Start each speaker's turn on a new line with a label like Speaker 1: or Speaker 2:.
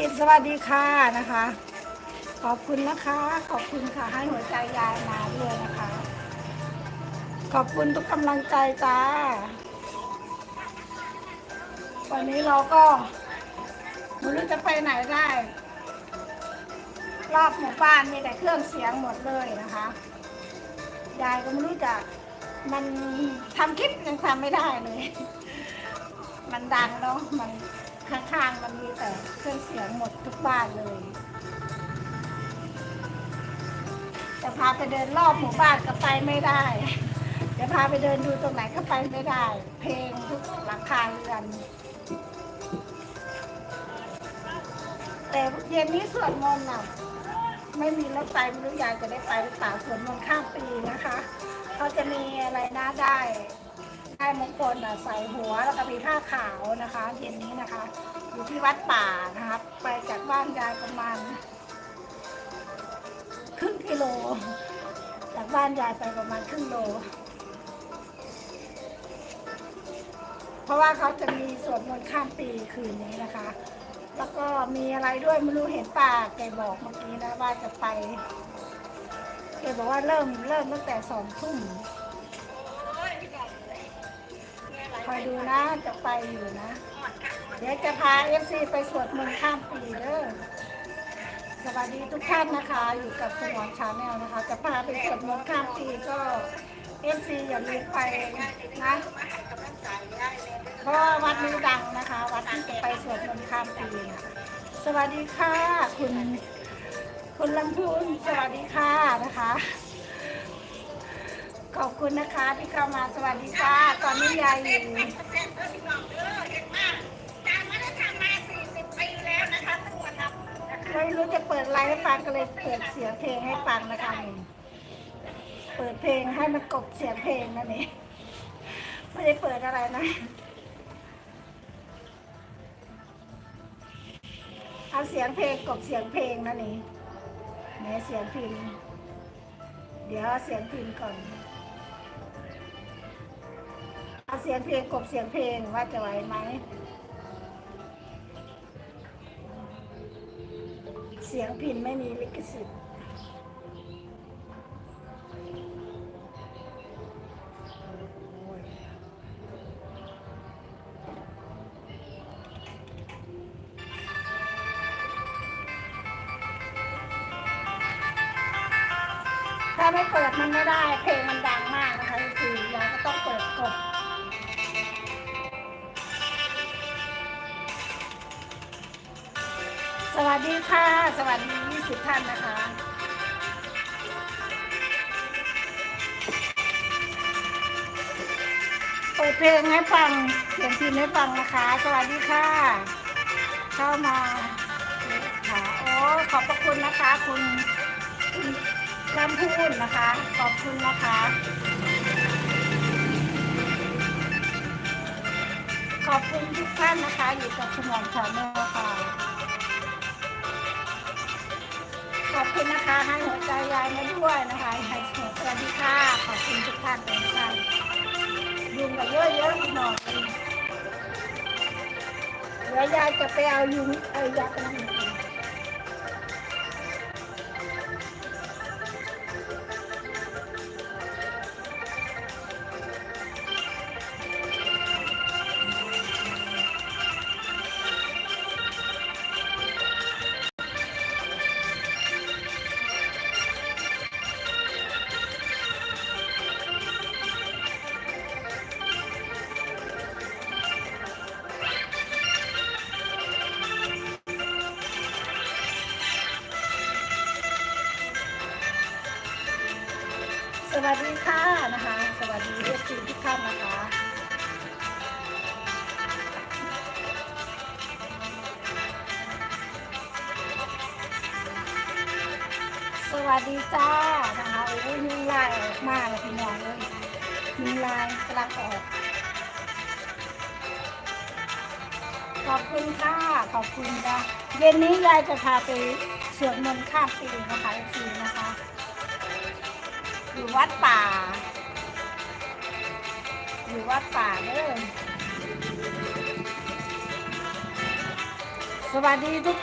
Speaker 1: กิจสวัสดีค่ะนะคะ ขอบคุณนะคะ ขอบคุณค่ะให้หัวใจยายมาด้วยนะคะ ขอบคุณทุกกำลังใจจ้า วันนี้เราก็ไม่รู้จะไปไหนได้ รอบหมู่บ้านมีแต่เครื่องเสียงหมดเลยนะคะ ยายก็ไม่รู้จะมันทำคลิปยังทำไม่ได้เลย มันดังเนาะมัน ข้างๆมันมีแต่เครื่องเสียงหมดทุกบ้านเลย จะพาไปเดินรอบหมู่บ้านก็ไปไม่ได้ จะพาไปเดินดูตรงไหนก็ไปไม่ได้ เพลงทุกหลังคาเรือนแต่เย็นนี้สวดมนต์น่ะไม่มีรถไฟไม่รู้ยายจะได้ไปหรือเปล่าสวดมนต์ข้ามปีนะคะ เขาจะมีอะไรนะได้ ได้มงคลอะใส่หัวแล้วก็มีผ้าขาวนะคะเย็นนี้นะคะ อยู่ที่วัดป่านะคะไปจากบ้านยายประมาณครึ่งกิโล จากบ้านยายไปประมาณครึ่งโล เพราะว่าเขาจะมีสวดมนต์ข้ามปีคืนนี้นะคะ แล้วก็มีอะไรด้วยไม่รู้เห็นป่าแกบอกเมื่อกี้นะว่าจะไปแกบอกว่าเริ่มเริ่มตั้งแต่สองทุ่ม อยดูนะ จะไปอยู่นะ เดี๋ยวจะพาเอฟซีไปสวดมนต์ข้ามปีเด้อสวัสดีทุกท่านนะคะ อยู่กับสมอนชาแนลนะคะ จะพาไปสวดมนต์ข้ามปีก็เอฟซีอย่าลืมไปนะเพราะวัดนี้ดังนะคะ วัดที่จะไปสวดมนต์ข้ามปีสวัสดีค่ะ คุณ คุณลำพูนสวัสดีค่ะนะคะ ขอบคุณนะคะที่เข้ามาสวัสดีค่ะตอนนี้ยายอยู่ไม่รู้จะเปิดอะไรให้ฟังก็เลยเปิดเสียงเพลงให้ฟังนะคะเปิดเพลงให้มันกบเสียงเพลงนั่นเองไม่ได้เปิดอะไรนะเอาเสียงเพลงกบเสียงเพลงนั่นเองไหนเสียงพิมพ์เดี๋ยวเอาเสียงพิมพ์ก่อน เสียงเพลงกบเสียงเพลงว่าจะไหวไหม เสียงพินไม่มีลิขสิทธิ์ถ้าไม่เปิดมันไม่ได้ เพลงมันดังมากนะคะคือเราก็ต้องเปิดกด วัสดีค่ะ สวัสดี 20 ท่านนะคะ เปิดเพลงให้ฟังเสียงพิมพ์ให้ฟังนะคะ สวัสดีค่ะ เข้ามาค่ะโอ้ขอบพระคุณนะคะ คุณคุณลำพูนนะคะ ขอบคุณนะคะขอบคุณทุกท่านนะคะ อยู่กับสมองชาแนลค่ะ ขอบคุณนะคะให้หัวใจยายมาด้วยนะคะให้สวัสดีค่ะ ขอบคุณทุกท่านเลยค่ะยุงกับเยอะๆหน่อยเดี๋ยวยายจะไปเอายุงเอายากัน วัสดีค่ะนะคะ สวัสดีเอฟซีทุกท่านนะคะสวัสดีจ้านะคะโอ้ยยุงลายออกมาเลยพี่น้องเลยยุงลายกลังออก ขอบคุณค่ะ ขอบคุณจ้ะเย็นนี้ยายจะพาไปสวดมนต์ข้ามปีนะคะเอฟซีนะคะ อยู่วัดป่า อยู่วัดป่าเด้อสวัสดีทุก